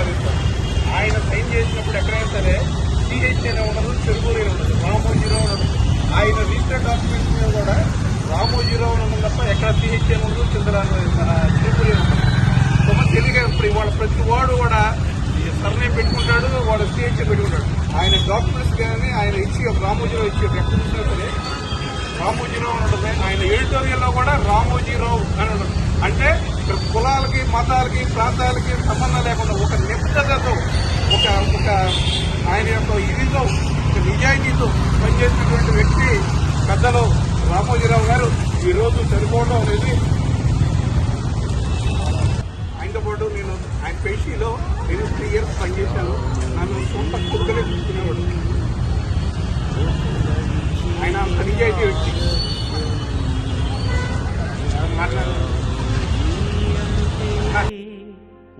పరిపాలిస్తారు ఆయన సైన్ చేసినప్పుడు ఎక్కడైనా సరే సిహెచ్ ఉండదు చెరుకూరు ఉండదు రామోజీరావు ఉండదు. ఆయన రిజిస్టర్ డాక్యుమెంట్స్ మీద కూడా రామోజీరావు అని ఉండదు తప్ప ఎక్కడ సిహెచ్ఏ ఉండదు చంద్ర మన ఉండదు. సో మనకు ఇప్పుడు ఇవాళ ప్రతి వాడు కూడా సర్నే పెట్టుకుంటాడు వాడు సిహెచ్ పెట్టుకుంటాడు. ఆయన డాక్యుమెంట్స్ కానీ ఆయన ఇచ్చి రామోజీరావు ఇచ్చి ఒక ఎక్కడ చూసినా సరే రామోజీరావు అని ఉంటుంది ఆయన ఎడిటోరియల్లో కూడా రామోజీరావు అని ఉంటుంది అంటే ఇక్కడ కులాలకి మతాలకి ప్రాంతాలకి సంబంధం నిబద్ధతతో ఒక ఒక ఆయన యొక్క ఇదితో ఒక నిజాయితీతో పనిచేసినటువంటి వ్యక్తి పెద్దలు రామోజీరావు గారు ఈరోజు చనిపోవడం అనేది ఆయనతో పాటు నేను ఆయన పేషీలో నేను త్రీ ఇయర్స్ పనిచేశాను నన్ను సొంత కుక్కలే చూసుకునేవాడు ఆయన అంత నిజాయితీ వ్యక్తి.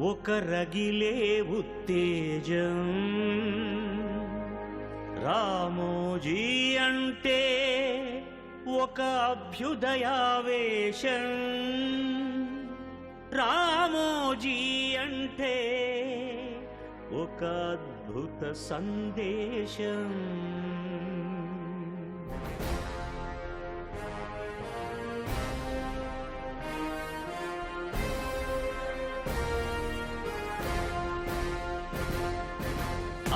ఒక రగిలే ఉత్తేజం. రామోజీ అంటే ఒక అభ్యుదయావేశం. రామోజీ అంటే ఒక అద్భుత సందేశం.